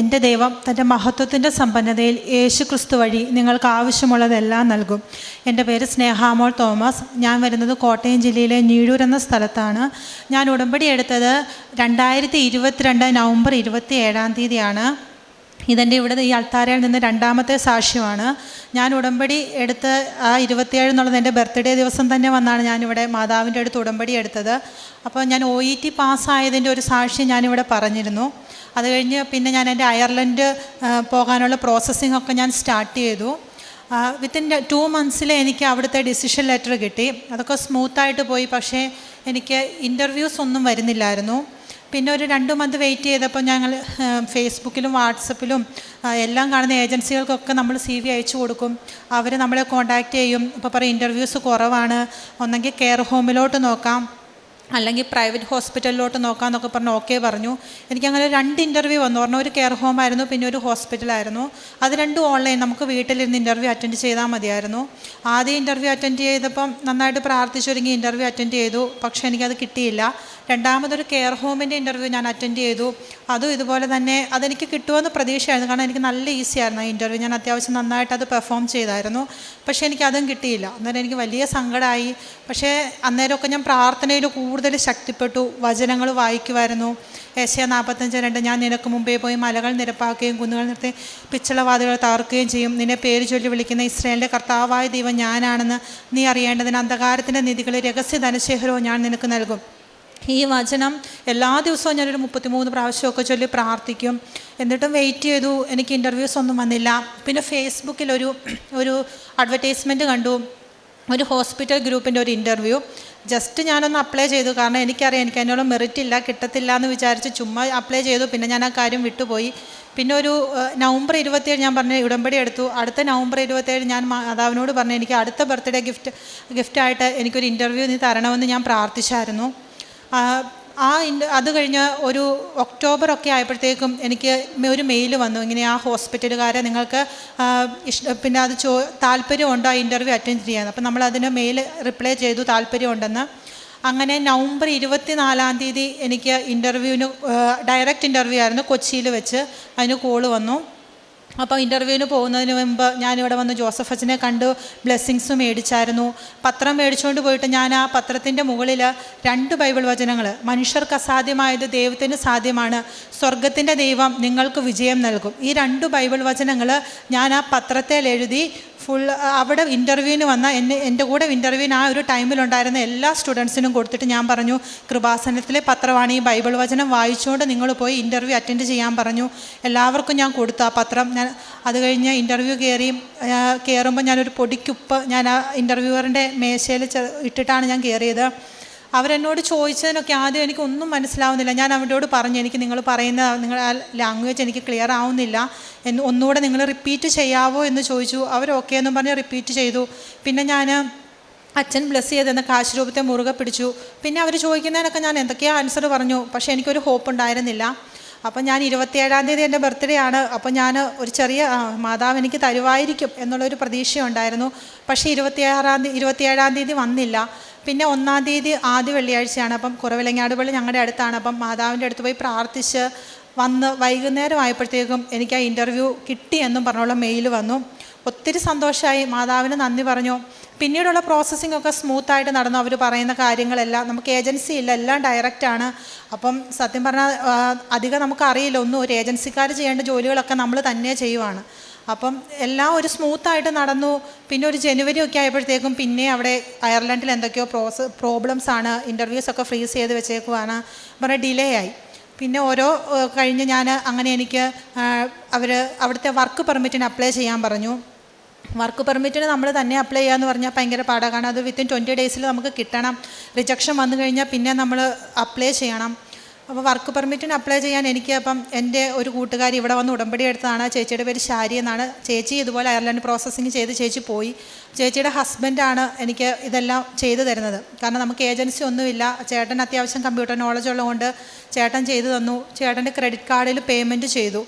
എന്റെ ദൈവം തന്റെ മഹത്വത്തിന്റെ സമ്പന്നതയിൽ യേശു ക്രിസ്തു വഴി നിങ്ങൾക്ക് ആവശ്യമുള്ളതെല്ലാം നൽകും. എന്റെ പേര് സ്നേഹാമോൾ തോമസ്. ഞാൻ വരുന്നത് കോട്ടയം ജില്ലയിലെ ഞീഴൂർ എന്ന സ്ഥലത്താണ്. ഞാൻ ഉടമ്പടി എടുത്തത് രണ്ടായിരത്തി ഇരുപത്തിരണ്ട് നവംബർ ഇരുപത്തി ഏഴാം തീയതിയാണ്. ഇതെന്റെ ഇവിടെ ഈ അൾത്താരയിൽ നിന്ന് രണ്ടാമത്തെ സാക്ഷ്യമാണ്. ഞാൻ ഉടമ്പടി എടുത്ത് ആ ഇരുപത്തിയേഴ് എന്നുള്ളത് എന്റെ ബർത്ത്ഡേ ദിവസം തന്നെ വന്നാണ് ഞാനിവിടെ മാതാവിന്റെ അടുത്ത് ഉടമ്പടി എടുത്തത്. അപ്പോൾ ഞാൻ ഒ ഇ ടി പാസ്സായതിന്റെ ഒരു സാക്ഷ്യം ഞാനിവിടെ പറഞ്ഞിരുന്നു. അത് കഴിഞ്ഞ് പിന്നെ ഞാൻ എന്റെ അയർലൻഡ് പോകാനുള്ള പ്രോസസ്സിംഗ് ഒക്കെ ഞാൻ സ്റ്റാർട്ട് ചെയ്തു. വിത്തിൻ ടു മന്ത്സിൽ എനിക്ക് അവിടുത്തെ ഡിസിഷൻ ലെറ്റർ കിട്ടി. അതൊക്കെ സ്മൂത്തായിട്ട് പോയി പക്ഷേ എനിക്ക് ഇന്റർവ്യൂസ് ഒന്നും വരുന്നില്ലായിരുന്നു. പിന്നെ ഒരു രണ്ട് മന്ത് വെയിറ്റ് ചെയ്തപ്പോൾ ഞങ്ങൾ ഫേസ്ബുക്കിലും വാട്സപ്പിലും എല്ലാം കാണുന്ന ഏജൻസികൾക്കൊക്കെ നമ്മൾ സി വി അയച്ചു കൊടുക്കും. അവർ നമ്മളെ കോൺടാക്റ്റ് ചെയ്യും. ഇപ്പോൾ പറയും ഇന്റർവ്യൂസ് കുറവാണ്. ഒന്നെങ്കിൽ കെയർ ഹോമിലോട്ട് നോക്കാം. അല്ലെങ്കിൽ പ്രൈവറ്റ് ഹോസ്പിറ്റലിലോട്ട് നോക്കാമെന്നൊക്കെ പറഞ്ഞ് ഓക്കെ പറഞ്ഞു. എനിക്കങ്ങനെ രണ്ട് ഇന്റർവ്യൂ വന്നു. പറഞ്ഞു ഒരു കെയർ ഹോം ആയിരുന്നു പിന്നെ ഒരു ഹോസ്പിറ്റലായിരുന്നു അത് രണ്ടും ഓൺലൈൻ നമുക്ക് വീട്ടിലിരുന്ന് ഇന്റർവ്യൂ അറ്റൻഡ് ചെയ്താൽ മതിയായിരുന്നു. ആദ്യം ഇന്റർവ്യൂ അറ്റൻഡ് ചെയ്തപ്പം നന്നായിട്ട് പ്രാർത്ഥിച്ചൊരുങ്ങി ഇന്റർവ്യൂ അറ്റൻഡ് ചെയ്തു. പക്ഷേ എനിക്കത് കിട്ടിയില്ല. രണ്ടാമതൊരു കെയർ ഹോമിന്റെ ഇന്റർവ്യൂ ഞാൻ അറ്റൻഡ് ചെയ്തു. അതും ഇതുപോലെ തന്നെ അതെനിക്ക് കിട്ടുമെന്ന് പ്രതീക്ഷയായിരുന്നു. കാരണം എനിക്ക് നല്ല ഈസി ആയിരുന്നു ആ ഇന്റർവ്യൂ ഞാൻ അത്യാവശ്യം നന്നായിട്ട് അത് പെർഫോം ചെയ്തായിരുന്നു. പക്ഷേ എനിക്കതും കിട്ടിയില്ല. അന്നേരം എനിക്ക് വലിയ സങ്കടമായി പക്ഷേ അന്നേരമൊക്കെ ഞാൻ പ്രാർത്ഥനയിൽ കൂടുതൽ ശക്തിപ്പെട്ടു. വചനങ്ങൾ വായിക്കുമായിരുന്നു ഏഷ്യ നാൽപ്പത്തഞ്ച് രണ്ട് ഞാൻ നിനക്ക് മുമ്പേ പോയി മലകൾ നിരപ്പാക്കുകയും കുന്നുകൾ നിർത്തി പിച്ചളവാദികൾ തകർക്കുകയും ചെയ്യും. നിന്നെ പേര് ചൊല്ലി വിളിക്കുന്ന ഇസ്രയേലിന്റെ കർത്താവായ ദൈവം ഞാനാണെന്ന് നീ അറിയേണ്ടതിന് അന്ധകാരത്തിന്റെ നിധികൾ രഹസ്യ ധനശേഖരവും ഞാൻ നിനക്ക് നൽകും. ഈ വചനം എല്ലാ ദിവസവും ഞാനൊരു മുപ്പത്തിമൂന്ന് പ്രാവശ്യമൊക്കെ ചൊല്ലി പ്രാർത്ഥിക്കും. എന്നിട്ടും വെയിറ്റ് ചെയ്തു. എനിക്ക് ഇന്റർവ്യൂസ് ഒന്നും വന്നില്ല. പിന്നെ ഫേസ്ബുക്കിൽ ഒരു ഒരു അഡ്വർടൈസ്മെന്റ് കണ്ടു. ഒരു ഹോസ്പിറ്റൽ ഗ്രൂപ്പിന്റെ ഒരു ഇന്റർവ്യൂ ജസ്റ്റ് ഞാനൊന്ന് അപ്ലൈ ചെയ്തു. കാരണം എനിക്കറിയാം എനിക്ക് അതിനോട് മെറിറ്റ് ഇല്ല കിട്ടത്തില്ല എന്ന് വിചാരിച്ച് ചുമ്മാ അപ്ലൈ ചെയ്തു. പിന്നെ ഞാൻ ആ കാര്യം വിട്ടുപോയി. പിന്നെ ഒരു നവംബർ ഇരുപത്തിയേഴ് ഞാൻ പറഞ്ഞ ഉടമ്പടി എടുത്തു. അടുത്ത നവംബർ ഇരുപത്തിയേഴ് ഞാൻ മാതാവിനോട് പറഞ്ഞു എനിക്ക് അടുത്ത ബർത്ത്ഡേ ഗിഫ്റ്റ് ഗിഫ്റ്റായിട്ട് എനിക്കൊരു ഇന്റർവ്യൂ നീ തരണമെന്ന് ഞാൻ പ്രാർത്ഥിച്ചായിരുന്നു. ആ, അത് കഴിഞ്ഞ് ഒരു ഒക്ടോബർ ഒക്കെ ആയപ്പോഴത്തേക്കും എനിക്ക് ഒരു മെയിൽ വന്നു. ഇങ്ങനെ ആ ഹോസ്പിറ്റലുകാരെ നിങ്ങൾക്ക് ഇഷ്ട പിന്നെ അത് ചോ താല്പര്യമുണ്ടോ ആ ഇന്റർവ്യൂ അറ്റൻഡ് ചെയ്യാൻ? അപ്പം നമ്മൾ അതിന് മെയിൽ റിപ്ലൈ ചെയ്തു താല്പര്യമുണ്ടെന്ന്. അങ്ങനെ നവംബർ ഇരുപത്തി നാലാം തീയതി എനിക്ക് ഇന്റർവ്യൂവിന് ഡയറക്റ്റ് ഇന്റർവ്യൂ ആയിരുന്നു കൊച്ചിയിൽ വെച്ച്. അതിന് കോൾ വന്നു. അപ്പോൾ ഇന്റർവ്യൂവിന് പോകുന്നതിന് മുമ്പ് ഞാനിവിടെ വന്ന് ജോസഫ് അച്ഛനെ കണ്ടു ബ്ലെസ്സിങ്സ് മേടിച്ചായിരുന്നു. പത്രം മേടിച്ചുകൊണ്ട് പോയിട്ട് ഞാൻ ആ പത്രത്തിന്റെ മുകളിൽ രണ്ട് ബൈബിൾ വചനങ്ങൾ മനുഷ്യർക്ക് അസാധ്യമായത് ദൈവത്തിന് സാധ്യമാണ് സ്വർഗത്തിന്റെ ദൈവം നിങ്ങൾക്ക് വിജയം നൽകും. ഈ രണ്ട് ബൈബിൾ വചനങ്ങൾ ഞാൻ ആ പത്രത്തിൽ എഴുതി ഫുൾ അവിടെ ഇന്റർവ്യൂവിന് വന്ന എന്നെ എന്റെ കൂടെ ഇന്റർവ്യൂവിന് ആ ഒരു ടൈമിലുണ്ടായിരുന്ന എല്ലാ സ്റ്റുഡൻസിനും കൊടുത്തിട്ട് ഞാൻ പറഞ്ഞു കൃപാസനത്തിലെ പത്രമാണ് ഈ ബൈബിൾ വചനം വായിച്ചുകൊണ്ട് നിങ്ങൾ പോയി ഇന്റർവ്യൂ അറ്റൻഡ് ചെയ്യാൻ പറഞ്ഞു. എല്ലാവർക്കും ഞാൻ കൊടുത്തു ആ പത്രം. ഞാൻ അത് കഴിഞ്ഞ് ഇന്റർവ്യൂ കയറി കയറുമ്പോൾ ഞാനൊരു പൊടിക്കുപ്പ് ഞാൻ ആ ഇന്റർവ്യൂവറിന്റെ മേശയിൽ ഇട്ടിട്ടാണ് ഞാൻ കയറിയത് അവരെന്നോട് ചോദിച്ചതിനൊക്കെ ആദ്യം എനിക്ക് ഒന്നും മനസ്സിലാവുന്നില്ല. ഞാൻ അവരോട് പറഞ്ഞു എനിക്ക് നിങ്ങൾ പറയുന്ന നിങ്ങൾ ലാംഗ്വേജ് എനിക്ക് ക്ലിയർ ആവുന്നില്ല. എന്ന് ഒന്നുകൂടെ നിങ്ങൾ റിപ്പീറ്റ് ചെയ്യാവോ? എന്ന് ചോദിച്ചു. അവർ ഓക്കെ എന്നും പറഞ്ഞ് റിപ്പീറ്റ് ചെയ്തു. പിന്നെ ഞാൻ അച്ഛൻ ബ്ലസ് ചെയ്തെന്ന കാശ് രൂപത്തെ മുറുകെ പിടിച്ചു. പിന്നെ അവർ ചോദിക്കുന്നതിനൊക്കെ ഞാൻ എന്തൊക്കെയാ ആൻസർ പറഞ്ഞു. പക്ഷേ എനിക്കൊരു ഹോപ്പ് ഉണ്ടായിരുന്നില്ല. അപ്പം ഞാൻ ഇരുപത്തിയേഴാം തീയതി എന്റെ ബർത്ത്ഡേ ആണ്. അപ്പം ഞാൻ ഒരു ചെറിയ മാതാവ് എനിക്ക് തരുമായിരിക്കും എന്നുള്ളൊരു പ്രതീക്ഷയുണ്ടായിരുന്നു. പക്ഷേ ഇരുപത്തിയാറാം തീയതി ഇരുപത്തിയേഴാം തീയതി വന്നില്ല. പിന്നെ ഒന്നാം തീയതി ആദ്യ വെള്ളിയാഴ്ചയാണ്. അപ്പം കുറവിലങ്ങാട് പള്ളി ഞങ്ങളുടെ അടുത്താണ്. അപ്പം മാതാവിന്റെ അടുത്ത് പോയി പ്രാർത്ഥിച്ച് വന്ന് വൈകുന്നേരം ആയപ്പോഴത്തേക്കും എനിക്ക് ആ ഇന്റർവ്യൂ കിട്ടി എന്നും പറഞ്ഞുള്ള മെയിൽ വന്നു. ഒത്തിരി സന്തോഷമായി മാതാവിന് നന്ദി പറഞ്ഞു. പിന്നീടുള്ള പ്രോസസ്സിംഗ് ഒക്കെ സ്മൂത്തായിട്ട് നടന്നു. അവർ പറയുന്ന കാര്യങ്ങളെല്ലാം നമുക്ക് ഏജൻസി ഇല്ല എല്ലാം ഡയറക്റ്റാണ് അപ്പം സത്യം പറഞ്ഞാൽ അധികം നമുക്ക് അറിയില്ല. ഒന്നും ഒരു ഏജൻസിക്കാർ ചെയ്യേണ്ട ജോലികളൊക്കെ നമ്മൾ തന്നെ ചെയ്യുവാണ്. അപ്പം എല്ലാം ഒരു സ്മൂത്തായിട്ട് നടന്നു. പിന്നെ ഒരു ജനുവരി ഒക്കെ ആയപ്പോഴത്തേക്കും പിന്നെ അവിടെ അയർലൻഡിൽ എന്തൊക്കെയോ പ്രോസ പ്രോബ്ലംസ് ആണ്. ഇന്റർവ്യൂസ് ഒക്കെ ഫ്രീസ് ചെയ്ത് വെച്ചേക്കുവാണ്. പറഞ്ഞാൽ ഡിലേ ആയി. പിന്നെ ഓരോ കഴിഞ്ഞ് ഞാൻ അങ്ങനെ എനിക്ക് അവർ അവിടുത്തെ വർക്ക് പെർമിറ്റിന് അപ്ലൈ ചെയ്യാൻ പറഞ്ഞു. വർക്ക് പെർമിറ്റിന് നമ്മൾ തന്നെ അപ്ലൈ ചെയ്യാന്ന് പറഞ്ഞാൽ ഭയങ്കര പാടാണ്. അത് വിത്തിൻ ട്വന്റി ഡേയ്സിൽ നമുക്ക് കിട്ടണം. റിജക്ഷൻ വന്നു കഴിഞ്ഞാൽ പിന്നെ നമ്മൾ അപ്ലൈ ചെയ്യണം. അപ്പോൾ വർക്ക് പെർമിറ്റിന് അപ്ലൈ ചെയ്യാൻ എനിക്ക് അപ്പം എന്റെ ഒരു കൂട്ടുകാരി ഇവിടെ വന്ന് ഉടമ്പടി എടുത്തതാണ്. ചേച്ചിയുടെ പേര് ശാരി എന്നാണ്. ചേച്ചി ഇതുപോലെ അയർലൻഡ് പ്രോസസ്സിങ് ചെയ്ത് ചേച്ചി പോയി. ചേച്ചിയുടെ ഹസ്ബൻഡാണ് എനിക്ക് ഇതെല്ലാം ചെയ്തു തരുന്നത്. കാരണം നമുക്ക് ഏജൻസി ഒന്നുമില്ല. ചേട്ടൻ അത്യാവശ്യം കമ്പ്യൂട്ടർ നോളജ് ഉള്ളതുകൊണ്ട് ചേട്ടൻ ചെയ്തു തന്നു. ചേട്ടന്റെ ക്രെഡിറ്റ് കാർഡിൽ പേയ്മെന്റ് ചെയ്തു.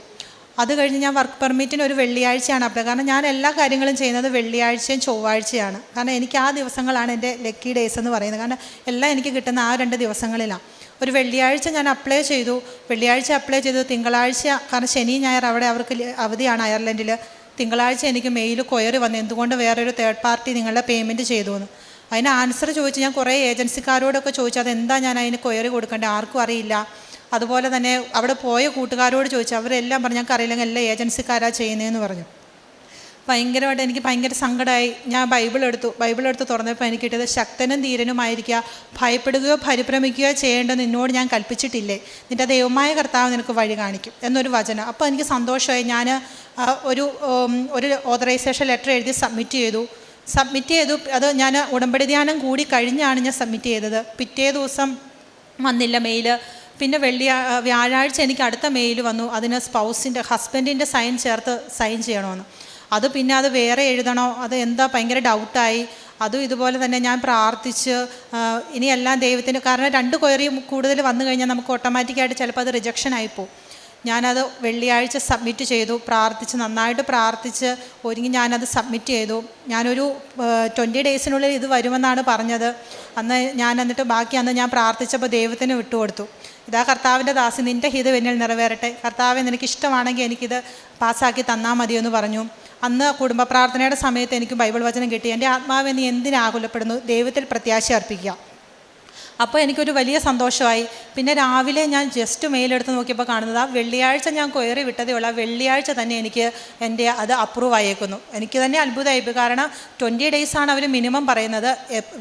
അത് കഴിഞ്ഞ് ഞാൻ വർക്ക് പെർമിറ്റിന് ഒരു വെള്ളിയാഴ്ചയാണ്. അപ്ലൈ കാരണം ഞാൻ എല്ലാ കാര്യങ്ങളും ചെയ്യുന്നത് വെള്ളിയാഴ്ചയും ചൊവ്വാഴ്ചയാണ്. കാരണം എനിക്ക് ആ ദിവസങ്ങളാണ് എന്റെ ലക്കി ഡേയ്സ് എന്ന് പറയുന്നത്. കാരണം എല്ലാം എനിക്ക് കിട്ടുന്ന ആ രണ്ട് ദിവസങ്ങളിലാണ് ഒരു വെള്ളിയാഴ്ച ഞാൻ അപ്ലൈ ചെയ്തു. വെള്ളിയാഴ്ച അപ്ലൈ ചെയ്തു. തിങ്കളാഴ്ച കാരണം ശനി ഞായർ അവിടെ അവർക്ക് അവധിയാണ് അയർലൻഡിൽ തിങ്കളാഴ്ച എനിക്ക് മെയിൽ കൊയറി വന്നു. എന്തുകൊണ്ട് വേറൊരു തേർഡ് പാർട്ടി നിങ്ങളുടെ പേയ്മെന്റ് ചെയ്തു എന്ന് അതിന് ആൻസർ ചോദിച്ച് ഞാൻ കുറേ ഏജൻസിക്കാരോടൊക്കെ ചോദിച്ചു. അതെന്താ ഞാൻ അതിന് കൊയറി കൊടുക്കേണ്ടത്? ആർക്കും അറിയില്ല. അതുപോലെ തന്നെ അവിടെ പോയ കൂട്ടുകാരോട് ചോദിച്ചു അവരെല്ലാം പറഞ്ഞു ഞങ്ങൾക്ക് അറിയില്ലെങ്കിൽ എല്ലാ ഏജൻസിക്കാരാണ് ചെയ്യുന്നതെന്ന് പറഞ്ഞു. ഭയങ്കരമായിട്ട് എനിക്ക് ഭയങ്കര സങ്കടമായി. ഞാൻ ബൈബിൾ എടുത്തു. ബൈബിൾ എടുത്ത് തുറന്നപ്പോൾ എനിക്ക് കിട്ടിയത് ശക്തനും ധീരനുമായിരിക്കുക ഭയപ്പെടുകയോ പരിഭ്രമിക്കുകയോ ചെയ്യേണ്ടെന്ന് നിന്നോട് ഞാൻ കൽപ്പിച്ചിട്ടില്ലേ? നിന്റെ ദൈവമായ കർത്താവ് നിനക്ക് വഴി കാണിക്കും എന്നൊരു വചനം. അപ്പോൾ എനിക്ക് സന്തോഷമായി. ഞാൻ ഒരു ഒരു ഓതറൈസേഷൻ ലെറ്റർ എഴുതി സബ്മിറ്റ് ചെയ്തു. സബ്മിറ്റ് ചെയ്തു. അത് ഞാൻ ഉടമ്പടി ധ്യാനം കൂടി കഴിഞ്ഞാണ് ഞാൻ സബ്മിറ്റ് ചെയ്തത്. പിറ്റേ ദിവസം വന്നില്ല മെയിൽ പിന്നെ വെള്ളിയാ വ്യാഴാഴ്ച എനിക്ക് അടുത്ത മെയിൽ വന്നു. അതിന് സ്പൗസിന്റെ ഹസ്ബൻഡിന്റെ സൈൻ ചേർത്ത് സൈൻ ചെയ്യണമെന്ന്. അത് പിന്നെ അത് വേറെ എഴുതണോ? അത് എന്താ? ഭയങ്കര ഡൗട്ടായി അതും ഇതുപോലെ തന്നെ ഞാൻ പ്രാർത്ഥിച്ച് ഇനിയെല്ലാം ദൈവത്തിന് കാരണം രണ്ട് കൊയറി കൂടുതൽ വന്നു കഴിഞ്ഞാൽ നമുക്ക് ഓട്ടോമാറ്റിക്കായിട്ട് ചിലപ്പോൾ അത് റിജക്ഷൻ ആയിപ്പോവും ഞാനത് വെള്ളിയാഴ്ച സബ്മിറ്റ് ചെയ്തു. പ്രാർത്ഥിച്ച് നന്നായിട്ട് പ്രാർത്ഥിച്ച് ഒരുങ്ങി ഞാനത് സബ്മിറ്റ് ചെയ്തു. ഞാനൊരു ട്വന്റി ഡേയ്സിനുള്ളിൽ ഇത് വരുമെന്നാണ് പറഞ്ഞത്. അന്ന് ഞാൻ എന്നിട്ട് ബാക്കി അന്ന് ഞാൻ പ്രാർത്ഥിച്ചപ്പോൾ ദൈവത്തിന് വിട്ടുകൊടുത്തു. ഇതാ കർത്താവിന്റെ ദാസി നിന്റെ ഹിതം എന്നിൽ നിറവേറട്ടെ. കർത്താവെ നിനക്ക് ഇഷ്ടമാണെങ്കിൽ എനിക്കിത് പാസ്സാക്കി തന്നാൽ മതിയെന്ന് പറഞ്ഞു. അന്ന് കുടുംബ പ്രാർത്ഥനയുടെ സമയത്ത് എനിക്ക് ബൈബിൾ വചനം കിട്ടി. എന്റെ ആത്മാവെ നീ എന്തിനാകുലപ്പെടുന്നു? ദൈവത്തിൽ പ്രത്യാശ അർപ്പിക്കുക. അപ്പോൾ എനിക്കൊരു വലിയ സന്തോഷമായി. പിന്നെ രാവിലെ ഞാൻ ജസ്റ്റ് മെയിലെടുത്ത് നോക്കിയപ്പോൾ കാണുന്നത് ആ വെള്ളിയാഴ്ച ഞാൻ കൊയറി വിട്ടതേ ഉള്ളൂ. ആ വെള്ളിയാഴ്ച തന്നെ എനിക്ക് എന്റെ അത് അപ്രൂവ് ആയേക്കുന്നു. എനിക്ക് തന്നെ അത്ഭുതമായി കാരണം ട്വന്റി ഡേയ്സാണ് അവർ മിനിമം പറയുന്നത്.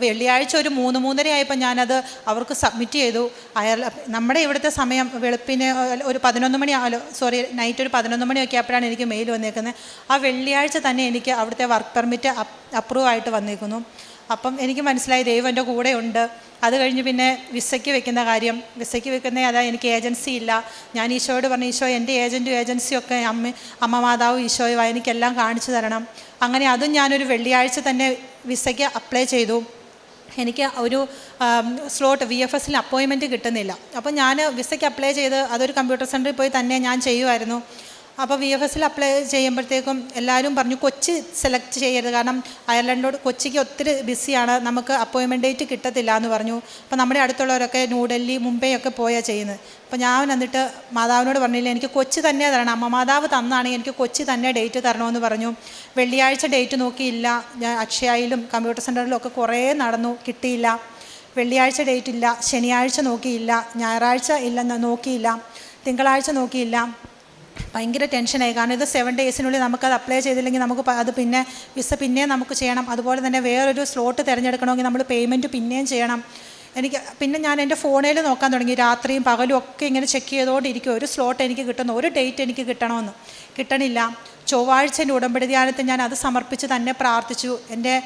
വെള്ളിയാഴ്ച ഒരു മൂന്ന് മൂന്നര ആയപ്പോൾ ഞാനത് അവർക്ക് സബ്മിറ്റ് ചെയ്തു. അയർ നമ്മുടെ ഇവിടുത്തെ സമയം വെളുപ്പിന് ഒരു പതിനൊന്ന് മണി സോറി നൈറ്റ് ഒരു പതിനൊന്ന് മണിയൊക്കെ ആയപ്പോഴാണ് എനിക്ക് മെയിൽ വന്നേക്കുന്നത്. ആ വെള്ളിയാഴ്ച തന്നെ എനിക്ക് അവിടുത്തെ വർക്ക് പെർമിറ്റ് അപ്രൂവ് ആയിട്ട് വന്നേക്കുന്നു. അപ്പം എനിക്ക് മനസ്സിലായി ദൈവം എന്റെ കൂടെ ഉണ്ട് അത് കഴിഞ്ഞ് പിന്നെ വിസയ്ക്ക് വെക്കുന്ന കാര്യം. വിസയ്ക്ക് വെക്കുന്ന അതാ എനിക്ക് ഏജൻസി ഇല്ല. ഞാൻ ഈശോയോട് പറഞ്ഞു ഈശോ എന്റെ ഏജന്റും ഏജൻസിയൊക്കെ അമ്മ അമ്മ മാതാവും ഈശോയും എനിക്കെല്ലാം കാണിച്ചു തരണം. അങ്ങനെ അതും ഞാനൊരു വെള്ളിയാഴ്ച തന്നെ വിസയ്ക്ക് അപ്ലൈ ചെയ്തു. എനിക്ക് ഒരു സ്ലോട്ട് വി എഫ് എസിൽ അപ്പോയിൻമെന്റ് കിട്ടുന്നില്ല. അപ്പോൾ ഞാൻ വിസയ്ക്ക് അപ്ലൈ ചെയ്ത് അതൊരു കമ്പ്യൂട്ടർ സെന്ററിൽ പോയി തന്നെ ഞാൻ ചെയ്യുമായിരുന്നു. അപ്പോൾ വി എഫ് എസിൽ അപ്ലൈ ചെയ്യുമ്പോഴത്തേക്കും എല്ലാവരും പറഞ്ഞു കൊച്ചി സെലക്ട് ചെയ്യരുത്. കാരണം അയർലൻഡോട് കൊച്ചിക്ക് ഒത്തിരി ബിസിയാണ് നമുക്ക് അപ്പോയിൻമെന്റ് ഡേറ്റ് കിട്ടത്തില്ല എന്ന് പറഞ്ഞു. അപ്പോൾ നമ്മുടെ അടുത്തുള്ളവരൊക്കെ ന്യൂഡൽഹി മുംബൈ ഒക്കെ പോയാണ് ചെയ്യുന്നത്. അപ്പോൾ ഞാൻ എന്നിട്ട് മാതാവിനോട് പറഞ്ഞില്ല എനിക്ക് കൊച്ചി തന്നെ തരണം. അമ്മ മാതാവ് തന്നാണ് എനിക്ക് കൊച്ചി തന്നെ ഡേറ്റ് തരണമെന്ന് പറഞ്ഞു. വെള്ളിയാഴ്ച ഡേറ്റ് നോക്കിയില്ല. ഞാൻ അക്ഷയയിലും കമ്പ്യൂട്ടർ സെന്ററിലും ഒക്കെ കുറേ നടന്നു. കിട്ടിയില്ല. വെള്ളിയാഴ്ച ഡേറ്റ് ഇല്ല. ശനിയാഴ്ച നോക്കിയില്ല. ഞായറാഴ്ച ഇല്ല നോക്കിയില്ല. തിങ്കളാഴ്ച നോക്കിയില്ല. ഭയങ്കര ടെൻഷനായി കാരണം ഇത് സെവൻ ഡേയ്സിനുള്ളിൽ നമുക്കത് അപ്ലൈ ചെയ്തില്ലെങ്കിൽ നമുക്ക് അത് പിന്നെ വിസ പിന്നെയും നമുക്ക് ചെയ്യണം. അതുപോലെ തന്നെ വേറൊരു സ്ലോട്ട് തിരഞ്ഞെടുക്കണമെങ്കിൽ നമ്മൾ പേയ്മെന്റ് പിന്നെയും ചെയ്യണം. എനിക്ക് പിന്നെ ഞാൻ എന്റെ ഫോണിൽ നോക്കാൻ തുടങ്ങി. രാത്രിയും പകലും ഒക്കെ ഇങ്ങനെ ചെക്ക് ചെയ്തുകൊണ്ടിരിക്കും ഒരു സ്ലോട്ട് എനിക്ക് കിട്ടുന്നു. ഒരു ഡേറ്റ് എനിക്ക് കിട്ടണമെന്ന്. കിട്ടണില്ല. ചൊവ്വാഴ്ച എന്റെ ഉടമ്പടി ധ്യാനത്തിൽ ഞാൻ അത് സമർപ്പിച്ച് തന്നെ പ്രാർത്ഥിച്ചു. എന്റെ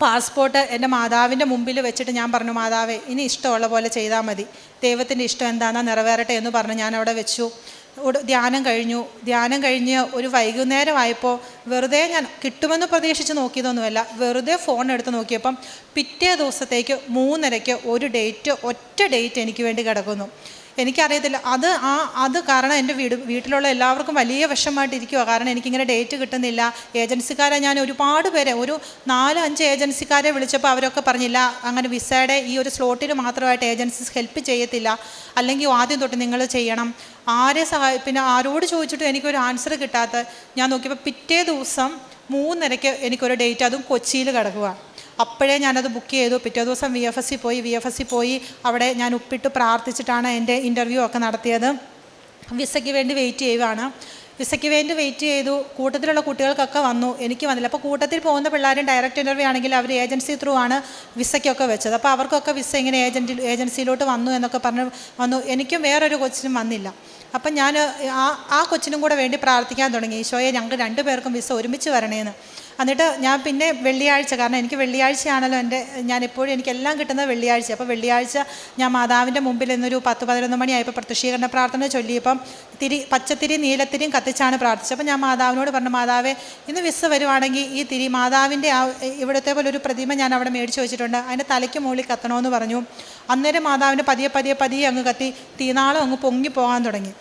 പാസ്പോർട്ട് എന്റെ മാതാവിന്റെ മുമ്പിൽ വെച്ചിട്ട് ഞാൻ പറഞ്ഞു മാതാവേ ഇനി ഇഷ്ടമുള്ള പോലെ ചെയ്താൽ മതി. ദൈവത്തിന്റെ ഇഷ്ടം എന്താണെന്ന് നിറവേറട്ടെ എന്ന് പറഞ്ഞ് ഞാൻ അവിടെ വെച്ചു. ധ്യാനം കഴിഞ്ഞു. ധ്യാനം കഴിഞ്ഞ് ഒരു വൈകുന്നേരമായപ്പോൾ വെറുതെ ഞാൻ കിട്ടുമെന്ന് പ്രതീക്ഷിച്ച് നോക്കിയതൊന്നുമല്ല. വെറുതെ ഫോൺ എടുത്ത് നോക്കിയപ്പം പിറ്റേ ദിവസത്തേക്ക് മൂന്നരയ്ക്ക് ഒരു ഡേറ്റ് ഒറ്റ ഡേറ്റ് എനിക്ക് വേണ്ടി കിടക്കുന്നു. എനിക്കറിയത്തില്ല. അത് ആ അത് കാരണം എന്റെ വീട് വീട്ടിലുള്ള എല്ലാവർക്കും വലിയ വിഷമമായിട്ടിരിക്കുക കാരണം എനിക്കിങ്ങനെ ഡേറ്റ് കിട്ടുന്നില്ല. ഏജൻസിക്കാരെ ഞാൻ ഒരുപാട് പേരെ ഒരു നാല് അഞ്ച് ഏജൻസിക്കാരെ വിളിച്ചപ്പോൾ അവരൊക്കെ പറഞ്ഞില്ല അങ്ങനെ വിസയുടെ ഈ ഒരു സ്ലോട്ടിന് മാത്രമായിട്ട് ഏജൻസീസ് ഹെൽപ്പ് ചെയ്യത്തില്ല. അല്ലെങ്കിൽ ആദ്യം തൊട്ട് നിങ്ങൾ ചെയ്യണം. ആരെ സഹായി പിന്നെ ആരോട് ചോദിച്ചിട്ടും എനിക്കൊരു ആൻസർ കിട്ടാത്ത ഞാൻ നോക്കിയപ്പോൾ പിറ്റേ ദിവസം മൂന്നരയ്ക്ക് എനിക്കൊരു ഡേറ്റ് അതും കൊച്ചിയിൽ കിടക്കുക അപ്പോഴേ ഞാനത് ബുക്ക് ചെയ്തു. പിറ്റേ ദിവസം വി എഫ് എസ് സി പോയി വി എഫ് എസ് സി പോയി. അവിടെ ഞാൻ ഉപ്പിട്ട് പ്രാർത്ഥിച്ചിട്ടാണ് എന്റെ ഇന്റർവ്യൂ ഒക്കെ നടത്തിയത്. വിസയ്ക്ക് വേണ്ടി വെയിറ്റ് ചെയ്യുവാണ്. വിസയ്ക്ക് വേണ്ടി വെയിറ്റ് ചെയ്തു. കൂട്ടത്തിലുള്ള കുട്ടികൾക്കൊക്കെ വന്നു. എനിക്ക് വന്നില്ല. അപ്പോൾ കൂട്ടത്തിൽ പോകുന്ന പിള്ളേരും ഡയറക്റ്റ് ഇന്റർവ്യൂ ആണെങ്കിൽ അവർ ഏജൻസി ത്രൂ ആണ് വിസയ്ക്കൊക്കെ വെച്ചത്. അപ്പോൾ അവർക്കൊക്കെ വിസ ഇങ്ങനെ ഏജന്റിൽ ഏജൻസിയിലോട്ട് വന്നു എന്നൊക്കെ പറഞ്ഞ് വന്നു. എനിക്കും വേറൊരു കൊച്ചിനും വന്നില്ല. അപ്പം ഞാൻ ആ ആ കൊച്ചിനും കൂടെ വേണ്ടി പ്രാർത്ഥിക്കാൻ തുടങ്ങി. ഈശോയെ ഞങ്ങൾക്ക് രണ്ടു പേർക്കും വിസ ഒരുമിച്ച് വരണേന്ന്. എന്നിട്ട് ഞാൻ പിന്നെ വെള്ളിയാഴ്ച കാരണം എനിക്ക് വെള്ളിയാഴ്ചയാണല്ലോ എന്റെ ഞാൻ എപ്പോഴും എനിക്കെല്ലാം കിട്ടുന്നത് വെള്ളിയാഴ്ച. അപ്പോൾ വെള്ളിയാഴ്ച ഞാൻ മാതാവിന്റെ മുമ്പിൽ ഇന്നൊരു പത്ത് പതിനൊന്ന് മണിയായപ്പോൾ പ്രത്യക്ഷീകരണ പ്രാർത്ഥന ചൊല്ലിയപ്പം തിരി പച്ചത്തിരി നീലത്തിരിയും കത്തിച്ചാണ് പ്രാർത്ഥിച്ചത്. അപ്പോൾ ഞാൻ മാതാവിനോട് പറഞ്ഞു മാതാവേ ഇന്ന് വിസ് വരുവാണെങ്കിൽ ഈ തിരി മാതാവിന്റെ ആ ഇവിടുത്തെ പോലെ ഒരു പ്രതിമ ഞാൻ അവിടെ മേടിച്ച് വെച്ചിട്ടുണ്ട്. അതിന്റെ തലയ്ക്ക് മുകളിൽ കത്തണമെന്ന് പറഞ്ഞു. അന്നേരം മാതാവിന്റെ പതിയെ പതിയെ പതിയെ അങ്ങ് കത്തി തീനാളം അങ്ങ് പൊങ്ങി പോകാൻ തുടങ്ങി.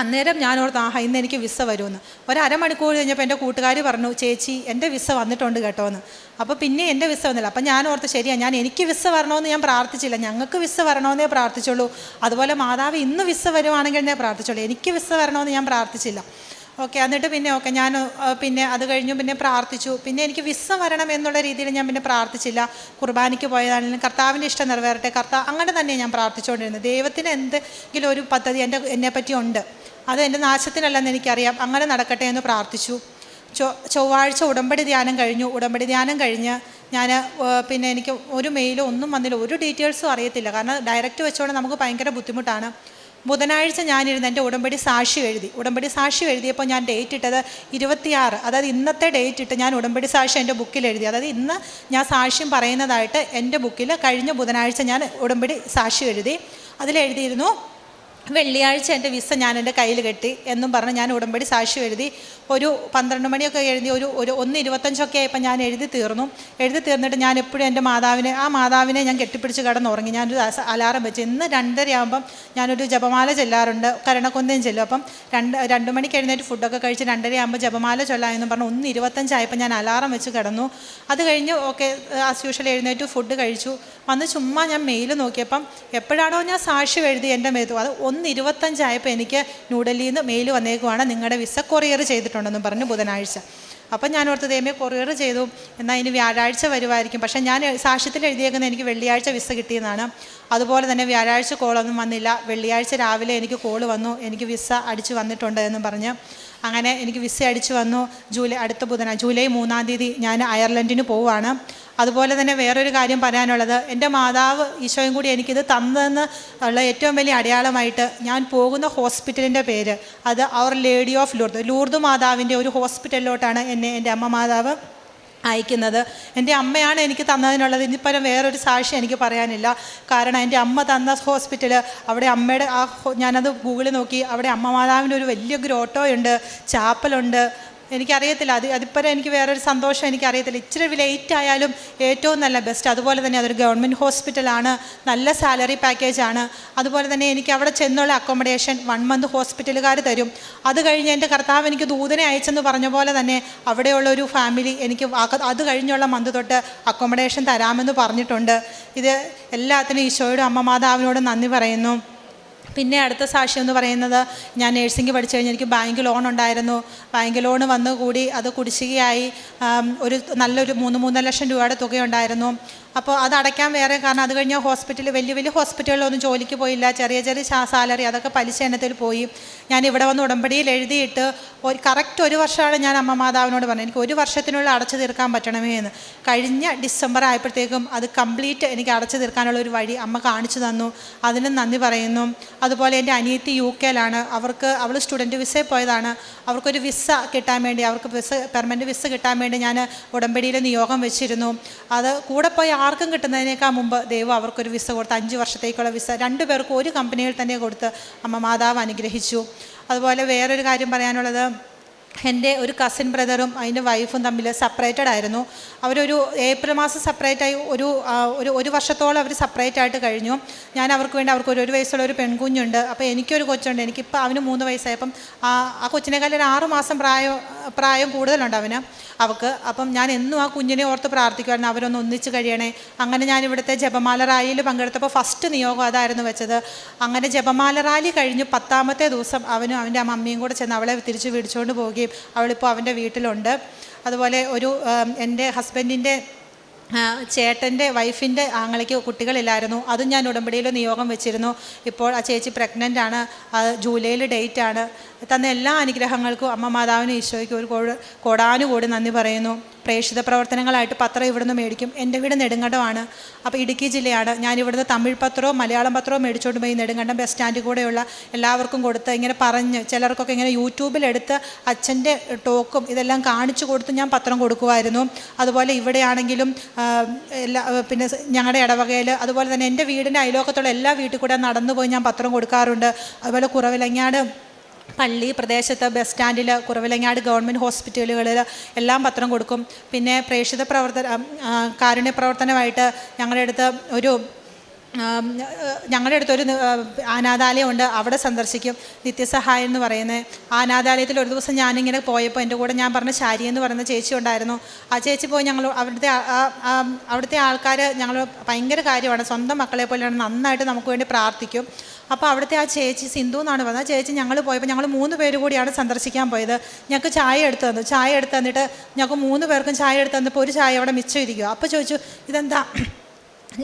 അന്നേരം ഞാൻ ഓർത്ത് ആഹാ ഇന്ന് എനിക്ക് വിസ വരുമെന്ന്. ഒരമണിക്കൂർ കഴിഞ്ഞപ്പോൾ എന്റെ കൂട്ടുകാർ പറഞ്ഞു ചേച്ചി എന്റെ വിസ വന്നിട്ടുണ്ട് കേട്ടോ എന്ന്. അപ്പോൾ പിന്നെ എന്റെ വിസ വന്നില്ല. അപ്പം ഞാൻ ഓർത്ത് ശരിയാണ് ഞാൻ എനിക്ക് വിസ വരണമെന്ന് ഞാൻ പ്രാർത്ഥിച്ചില്ല. ഞങ്ങൾക്ക് വിസ വരണമെന്നേ പ്രാർത്ഥിച്ചുള്ളൂ. അതുപോലെ മാതാവ് ഇന്ന് വിസ വരുവാണെങ്കിൽ ഞാൻ പ്രാർത്ഥിച്ചുള്ളൂ. എനിക്ക് വിസ വരണമെന്ന് ഞാൻ പ്രാർത്ഥിച്ചില്ല. ഓക്കെ എന്നിട്ട് പിന്നെ ഓക്കെ ഞാൻ പിന്നെ അത് കഴിഞ്ഞു പിന്നെ പ്രാർത്ഥിച്ചു. പിന്നെ എനിക്ക് വിസ വരണം എന്നുള്ള രീതിയിൽ ഞാൻ പിന്നെ പ്രാർത്ഥിച്ചില്ല. കുർബാനയ്ക്ക് പോയതാണെങ്കിലും കർത്താവിന്റെ ഇഷ്ടം നിറവേറട്ടെ കർത്താവ് അങ്ങനെ തന്നെ ഞാൻ പ്രാർത്ഥിച്ചുകൊണ്ടിരുന്നത്. ദൈവത്തിന് എന്തെങ്കിലും ഒരു പദ്ധതി എന്റെ എന്നെപ്പറ്റി ഉണ്ട്. അത് എന്റെ നാശത്തിനല്ലെന്ന് എനിക്കറിയാം. അങ്ങനെ നടക്കട്ടെ എന്ന് പ്രാർത്ഥിച്ചു. ചൊ ചൊവ്വാഴ്ച ഉടമ്പടി ധ്യാനം കഴിഞ്ഞു. ഉടമ്പടി ധ്യാനം കഴിഞ്ഞ് ഞാൻ പിന്നെ എനിക്ക് ഒരു മെയിലോ ഒന്നും വന്നില്ല. ഒരു ഡീറ്റെയിൽസും അറിയത്തില്ല. കാരണം ഡയറക്റ്റ് വെച്ചുകൊണ്ട് നമുക്ക് ഭയങ്കര ബുദ്ധിമുട്ടാണ്. ബുധനാഴ്ച ഞാനിരുന്ന് എന്റെ ഉടമ്പടി സാക്ഷി എഴുതി. ഉടമ്പടി സാക്ഷി എഴുതിയപ്പോൾ ഞാൻ ഡേറ്റ് ഇട്ടത് ഇരുപത്തിയാറ്. അതായത് ഇന്നത്തെ ഡേറ്റ് ഇട്ട് ഞാൻ ഉടമ്പടി സാക്ഷി എന്റെ ബുക്കിൽ എഴുതി. അതായത് ഇന്ന് ഞാൻ സാക്ഷ്യം പറയുന്നതായിട്ട് എന്റെ ബുക്കിൽ കഴിഞ്ഞ ബുധനാഴ്ച ഞാൻ ഉടമ്പടി സാക്ഷി എഴുതി. അതിലെഴുതിയിരുന്നു വെള്ളിയാഴ്ച എന്റെ വിസ ഞാൻ എന്റെ കയ്യിൽ കെട്ടി എന്നും പറഞ്ഞ് ഞാൻ ഉടമ്പടി സാക്ഷി എഴുതി ഒരു പന്ത്രണ്ട് മണിയൊക്കെ എഴുതി ഒരു ഒരു ഒന്ന് ഇരുപത്തഞ്ചൊക്കെ ആയപ്പോൾ ഞാൻ എഴുതി തീർന്നു. എഴുതി തീർന്നിട്ട് ഞാൻ എപ്പോഴും എന്റെ മാതാവിനെ ആ മാതാവിനെ ഞാൻ കെട്ടിപ്പിടിച്ച് കിടന്നുറങ്ങി. ഞാനൊരു അലാറം വെച്ച്. ഇന്ന് രണ്ടരയാകുമ്പം ഞാനൊരു ജപമാല ചെല്ലാറുണ്ട്. കരണക്കൊന്തയും ചെല്ലും. അപ്പം രണ്ട് രണ്ട് മണിക്ക് എഴുന്നേറ്റ് ഫുഡൊക്കെ കഴിച്ച് രണ്ടരയാകുമ്പോൾ ജപമാല ചൊല്ലാമെന്ന് പറഞ്ഞു ഒന്ന് ഇരുപത്തഞ്ചായപ്പോൾ ഞാൻ അലാറം വെച്ച് കിടന്നു. അത് കഴിഞ്ഞ് ഓക്കെ ആസ് യൂഷ്വൽ എഴുന്നേറ്റ് ഫുഡ് കഴിച്ചു. വന്ന് ചുമ്മാ ഞാൻ മെയിൽ നോക്കിയപ്പം എപ്പോഴാണോ ഞാൻ സാക്ഷി എഴുതി എന്റെ മേത്തു. അത് ഒന്ന് ഇരുപത്തഞ്ചായപ്പോൾ എനിക്ക് ന്യൂഡൽഹിയിൽ നിന്ന് മെയിൽ വന്നേക്കുവാണ്. നിങ്ങളുടെ വിസ കൊറിയർ ചെയ്തിട്ടുണ്ടെന്ന് പറഞ്ഞു ബുധനാഴ്ച. അപ്പം ഞാൻ ഓർത്ത് ദൈവമേ കൊറിയർ ചെയ്തു. എന്നാൽ ഇനി വ്യാഴാഴ്ച വരുമായിരിക്കും പക്ഷേ ഞാൻ സാക്ഷ്യത്തിൽ എഴുതിയേക്കുന്ന എനിക്ക് വെള്ളിയാഴ്ച വിസ കിട്ടിയെന്നാണ്. അതുപോലെ തന്നെ വ്യാഴാഴ്ച കോളൊന്നും വന്നില്ല. വെള്ളിയാഴ്ച രാവിലെ എനിക്ക് കോൾ വന്നു. എനിക്ക് വിസ അടിച്ചു വന്നിട്ടുണ്ട് എന്ന് പറഞ്ഞ്. അങ്ങനെ എനിക്ക് വിസ അടിച്ചു വന്നു. ജൂലൈ അടുത്ത ബുധനാഴ്ച ജൂലൈ മൂന്നാം തീയതി ഞാൻ അയർലൻഡിന് പോവുകയാണ് അതുപോലെ തന്നെ വേറൊരു കാര്യം പറയാനുള്ളത്. എന്റെ മാതാവ് ഈശോയും കൂടി എനിക്കിത് തന്നതെന്ന് ഉള്ള ഏറ്റവും വലിയ അടയാളമായിട്ട് ഞാൻ പോകുന്ന ഹോസ്പിറ്റലിന്റെ പേര്. അത് അവർ ലേഡി ഓഫ് ലൂർദ് ലൂർദ് മാതാവിന്റെ ഒരു ഹോസ്പിറ്റലിലോട്ടാണ് എന്നെ എന്റെ അമ്മ മാതാവ് അയക്കുന്നത്. എന്റെ അമ്മയാണ് എനിക്ക് തന്നതിനുള്ളത്. ഇനിപ്പരം വേറൊരു സാക്ഷി എനിക്ക് പറയാനില്ല. കാരണം എന്റെ അമ്മ തന്ന ഹോസ്പിറ്റൽ അവിടെ അമ്മയുടെ ആ ഞാനത് ഗൂഗിളിൽ നോക്കി. അവിടെ അമ്മ മാതാവിന്റെ ഒരു വലിയ ഗ്രോട്ടോ ഗ്രോട്ടോയുണ്ട് ചാപ്പലുണ്ട് എനിക്കറിയത്തില്ല. അത് അതിപ്പരം എനിക്ക് വേറൊരു സന്തോഷം എനിക്കറിയത്തില്ല. ഇച്ചിരി ലേറ്റ് ആയാലും ഏറ്റവും നല്ല ബെസ്റ്റ് അതുപോലെ തന്നെ അതൊരു ഗവൺമെന്റ് ഹോസ്പിറ്റലാണ് നല്ല സാലറി പാക്കേജാണ് അതുപോലെ തന്നെ എനിക്ക് അവിടെ ചെന്നുള്ള അക്കോമഡേഷൻ വൺ മന്ത് ഹോസ്പിറ്റലുകാർ തരും. അത് കഴിഞ്ഞ് എന്റെ കർത്താവ് എനിക്ക് ദൂതനെ അയച്ചെന്ന് പറഞ്ഞ പോലെ തന്നെ അവിടെയുള്ള ഒരു ഫാമിലി എനിക്ക് അത് കഴിഞ്ഞുള്ള മന്ത് തൊട്ട് അക്കോമഡേഷൻ തരാമെന്ന് പറഞ്ഞിട്ടുണ്ട്. ഇത് എല്ലാത്തിനും ഈശോയുടെ അമ്മ മാതാവിനോട് നന്ദി പറയുന്നു. പിന്നെ അടുത്ത സാക്ഷ്യം എന്ന് പറയുന്നത് ഞാൻ നേഴ്സിംഗ് പഠിച്ചു കഴിഞ്ഞാൽ എനിക്ക് ബാങ്ക് ലോൺ ഉണ്ടായിരുന്നു. ബാങ്ക് ലോൺ വന്നുകൂടി അത് കുടിശ്ശികയായി ഒരു നല്ലൊരു മൂന്ന് മൂന്നര ലക്ഷം രൂപയുടെ തുകയുണ്ടായിരുന്നു. അപ്പോൾ അത് അടയ്ക്കാൻ വേറെ കാരണം അത് കഴിഞ്ഞാൽ ഹോസ്പിറ്റലിൽ വലിയ വലിയ ഹോസ്പിറ്റലുകളൊന്നും ജോലിക്ക് പോയില്ല. ചെറിയ ചെറിയ സാലറി അതൊക്കെ പലിശ എണ്ണത്തിൽ പോയി. ഞാൻ ഇവിടെ വന്ന് ഉടമ്പടിയിൽ എഴുതിയിട്ട് ഒരു കറക്റ്റ് ഒരു വർഷമാണ് ഞാൻ അമ്മ മാതാവിനോട് പറഞ്ഞത്. എനിക്ക് ഒരു വർഷത്തിനുള്ളിൽ അടച്ചു തീർക്കാൻ പറ്റണമേ എന്ന്. കഴിഞ്ഞ ഡിസംബർ ആയപ്പോഴത്തേക്കും അത് കംപ്ലീറ്റ് എനിക്ക് അടച്ചു തീർക്കാനുള്ള ഒരു വഴി അമ്മ കാണിച്ചു തന്നു. അതിനും നന്ദി പറയുന്നു. അതുപോലെ എന്റെ അനിയത്തി യു കെയിലാണ് അവർക്ക് അവൾ സ്റ്റുഡന്റ് വിസയിൽ പോയതാണ്. അവർക്കൊരു വിസ കിട്ടാൻ വേണ്ടി അവർക്ക് വിസ പെർമനന്റ് വിസ കിട്ടാൻ വേണ്ടി ഞാൻ ഉടമ്പടിയിൽ നിയോഗം വെച്ചിരുന്നു. അത് കൂടെ പോയി ആർക്കും കിട്ടുന്നതിനേക്കാൾ മുമ്പ് ദൈവം അവർക്കൊരു വിസ കൊടുത്ത് അഞ്ച് വർഷത്തേക്കുള്ള വിസ രണ്ട് പേർക്കും ഒരു കമ്പനിയിൽ തന്നെ കൊടുത്ത് അമ്മ മാതാവ് അനുഗ്രഹിച്ചു. അതുപോലെ വേറൊരു കാര്യം പറയാനുള്ളത് എന്റെ ഒരു കസിൻ ബ്രദറും അതിന്റെ വൈഫും തമ്മിൽ സെപ്പറേറ്റഡ് ആയിരുന്നു. അവരൊരു ഏപ്രിൽ മാസം സെപ്പറേറ്റായി ഒരു ഒരു ഒരു വർഷത്തോളം അവർ സെപ്പറേറ്റ് ആയിട്ട് കഴിഞ്ഞു. ഞാൻ അവർക്ക് വേണ്ടി അവർക്ക് ഒരു ഒരു വയസ്സുള്ള ഒരു പെൺകുഞ്ഞുണ്ട്. അപ്പോൾ എനിക്കൊരു കൊച്ചുണ്ട്. എനിക്കിപ്പോൾ അവന് മൂന്ന് വയസ്സായപ്പം ആ കൊച്ചിനേക്കാൾ ഒരു ആറ് മാസം പ്രായം പ്രായം കൂടുതലുണ്ട് അവന്. അവൾക്ക് അപ്പം ഞാൻ എന്നും ആ കുഞ്ഞിനെ ഓർത്ത് പ്രാർത്ഥിക്കുമായിരുന്നു അവരൊന്ന് ഒന്നിച്ച് കഴിയണേ. അങ്ങനെ ഞാൻ ഇവിടുത്തെ ജപമാല റാലിയിൽ പങ്കെടുത്തപ്പോൾ ഫസ്റ്റ് നിയോഗം അതായിരുന്നു വെച്ചത്. അങ്ങനെ ജപമാല റാലി കഴിഞ്ഞ് പത്താമത്തെ ദിവസം അവനും അവന്റെ മമ്മിയും കൂടെ ചെന്ന് അവളെ തിരിച്ച് പിടിച്ചുകൊണ്ട് പോവുകയും അവളിപ്പോൾ അവന്റെ വീട്ടിലുണ്ട്. അതുപോലെ ഒരു എന്റെ ഹസ്ബൻഡിന്റെ ചേട്ടന്റെ വൈഫിന്റെ ആങ്ങളയ്ക്ക് കുട്ടികളില്ലായിരുന്നു. അതും ഞാൻ ഉടമ്പടിയിൽ നിയോഗം വെച്ചിരുന്നു. ഇപ്പോൾ ആ ചേച്ചി പ്രഗ്നന്റ് ആണ്. ജൂലൈയിൽ ഡേറ്റ് ആണ്. തന്ന എല്ലാ അനുഗ്രഹങ്ങൾക്കും അമ്മ മാതാവിനും ഈശോയ്ക്കും ഒരു കോട് കോടാനുകൂടി നന്ദി പറയുന്നു. പ്രേക്ഷിത പ്രവർത്തനങ്ങളായിട്ട് പത്രം ഇവിടുന്ന് മേടിക്കും. എന്റെ വീട് നെടുങ്കണ്ടമാണ്. അപ്പോൾ ഇടുക്കി ജില്ലയാണ്. ഞാൻ ഇവിടുന്ന് തമിഴ് പത്രവും മലയാളം പത്രവും മേടിച്ചുകൊണ്ട് പോയി നെടുങ്കണ്ടം ബസ് സ്റ്റാൻഡിൽ കൂടെയുള്ള എല്ലാവർക്കും കൊടുത്ത് ഇങ്ങനെ പറഞ്ഞ് ചിലർക്കൊക്കെ ഇങ്ങനെ യൂട്യൂബിലെടുത്ത് അച്ഛന്റെ ടോക്കും ഇതെല്ലാം കാണിച്ചു കൊടുത്ത് ഞാൻ പത്രം കൊടുക്കുമായിരുന്നു. അതുപോലെ ഇവിടെയാണെങ്കിലും എല്ലാ പിന്നെ ഞങ്ങളുടെ ഇടവകയിൽ അതുപോലെ തന്നെ എന്റെ വീടിന്റെ അയലോക്കത്തുള്ള എല്ലാ വീട്ടിൽ കൂടെ നടന്നു പോയി ഞാൻ പത്രം കൊടുക്കാറുണ്ട്. അതുപോലെ കുറവിലങ്ങാട് പള്ളി പ്രദേശത്ത് ബസ് സ്റ്റാൻഡിൽ കുറവിലങ്ങാട് ഗവൺമെന്റ് ഹോസ്പിറ്റലുകളിൽ എല്ലാം പത്രം കൊടുക്കും. പിന്നെ പ്രേക്ഷിത പ്രവർത്തന കാരുണ്യ പ്രവർത്തനമായിട്ട് ഞങ്ങളുടെ അടുത്ത് ഒരു ഞങ്ങളുടെ അടുത്തൊരു അനാഥാലയമുണ്ട്. അവിടെ സന്ദർശിക്കും. നിത്യസഹായം എന്ന് പറയുന്നത്. ആ അനാഥാലയത്തിൽ ഒരു ദിവസം ഞാനിങ്ങനെ പോയപ്പോൾ എന്റെ കൂടെ ഞാൻ പറഞ്ഞ ശാരി എന്ന് പറയുന്ന ചേച്ചി ഉണ്ടായിരുന്നു. ആ ചേച്ചി പോയി ഞങ്ങൾ അവിടുത്തെ അവിടുത്തെ ആൾക്കാർ ഞങ്ങൾ ഭയങ്കര കാര്യമാണ്. സ്വന്തം മക്കളെ പോലെയാണ് നന്നായിട്ട് നമുക്ക് വേണ്ടി പ്രാർത്ഥിക്കും. അപ്പോൾ അവിടുത്തെ ആ ചേച്ചി സിന്ധു എന്നാണ് പറഞ്ഞത്. ആ ചേച്ചി ഞങ്ങൾ പോയപ്പോൾ ഞങ്ങൾ മൂന്ന് പേര് കൂടിയാണ് സന്ദർശിക്കാൻ പോയത്. ഞങ്ങൾക്ക് ചായ എടുത്ത് തന്നു. ചായ എടുത്ത് തന്നിട്ട് ഞങ്ങൾക്ക് മൂന്ന് പേർക്കും ചായ എടുത്ത് തന്നപ്പോൾ ഒരു ചായ അവിടെ മിച്ചം ഇരിക്കുക അപ്പോൾ ചോദിച്ചു ഇതെന്താ?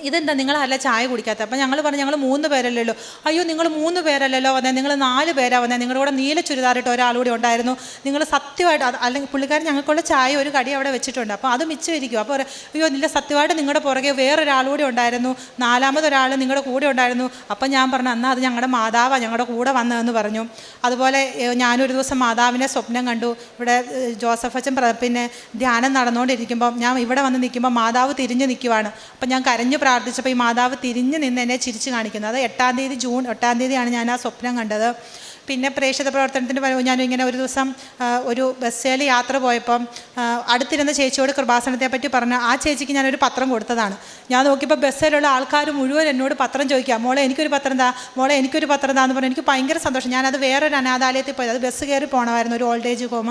ഇതെന്താ? നിങ്ങളല്ല ചായ കുടിക്കാത്ത അപ്പം ഞങ്ങൾ പറഞ്ഞു ഞങ്ങൾ മൂന്ന് പേരല്ലല്ലോ അയ്യോ നിങ്ങൾ മൂന്ന് പേരല്ലല്ലോ വന്നേ. നിങ്ങൾ നാല് പേരാ വന്നേ. നിങ്ങളുടെ കൂടെ നീല ചുരിദാറിട്ട് ഒരാളുകൂടി ഉണ്ടായിരുന്നു. നിങ്ങൾ സത്യമായിട്ട് അല്ലെങ്കിൽ പുള്ളിക്കാരൻ ഞങ്ങൾക്കുള്ള ചായ ഒരു കടി അവിടെ വെച്ചിട്ടുണ്ട്. അപ്പോൾ അത് മിച്ചമായിരിക്കും അപ്പോൾ അയ്യോ നില്ല സത്യമായിട്ട് നിങ്ങളുടെ പുറകെ വേറൊരാളുകൂടി ഉണ്ടായിരുന്നു. നാലാമതൊരാൾ നിങ്ങളുടെ കൂടെ ഉണ്ടായിരുന്നു. അപ്പം ഞാൻ പറഞ്ഞു എന്നാൽ അത് ഞങ്ങളുടെ മാതാവാണ് ഞങ്ങളുടെ കൂടെ വന്നതെന്ന് പറഞ്ഞു. അതുപോലെ ഞാനൊരു ദിവസം മാതാവിനെ സ്വപ്നം കണ്ടു. ഇവിടെ ജോസഫ് അച്ഛൻ പിന്നെ ധ്യാനം നടന്നുകൊണ്ടിരിക്കുമ്പോൾ ഞാൻ ഇവിടെ വന്ന് നിൽക്കുമ്പോൾ മാതാവ് തിരിഞ്ഞു നിൽക്കുവാണ്. അപ്പം ഞാൻ കരഞ്ഞു പ്രാർത്ഥിച്ചപ്പോൾ ഈ മാതാവ് തിരിഞ്ഞു നിന്ന് എന്നെ ചിരിച്ചു കാണിക്കുന്നത് അത് എട്ടാം തീയതി ജൂൺ എട്ടാം തീയതിയാണ് ഞാൻ ആ സ്വപ്നം കണ്ടത്. പിന്നെ പ്രേക്ഷിത പ്രവർത്തനത്തിന് പരവും ഞാൻ ഇങ്ങനെ ഒരു ദിവസം ഒരു ബസ്സിൽ യാത്ര പോയപ്പം അടുത്തിരുന്ന ചേച്ചിയോട് കൃപാസനത്തെ പറ്റി പറഞ്ഞു ആ ചേച്ചിക്ക് ഞാനൊരു പത്രം കൊടുത്തതാണ്. ഞാൻ നോക്കിയപ്പോൾ ബസ്സിലുള്ള ആൾക്കാർ മുഴുവൻ എന്നോട് പത്രം ചോദിക്കുക മോളെ എനിക്കൊരു പത്രം താ മോളെ എനിക്കൊരു പത്രം താന്ന് പറഞ്ഞു എനിക്ക് ഭയങ്കര സന്തോഷം. ഞാനത് വേറൊരു അനാഥാലയത്തിൽ പോയത്. അത് ബസ് കയറി പോകണമായിരുന്നു ഒരു ഓൾഡ് ഏജ് ഹോം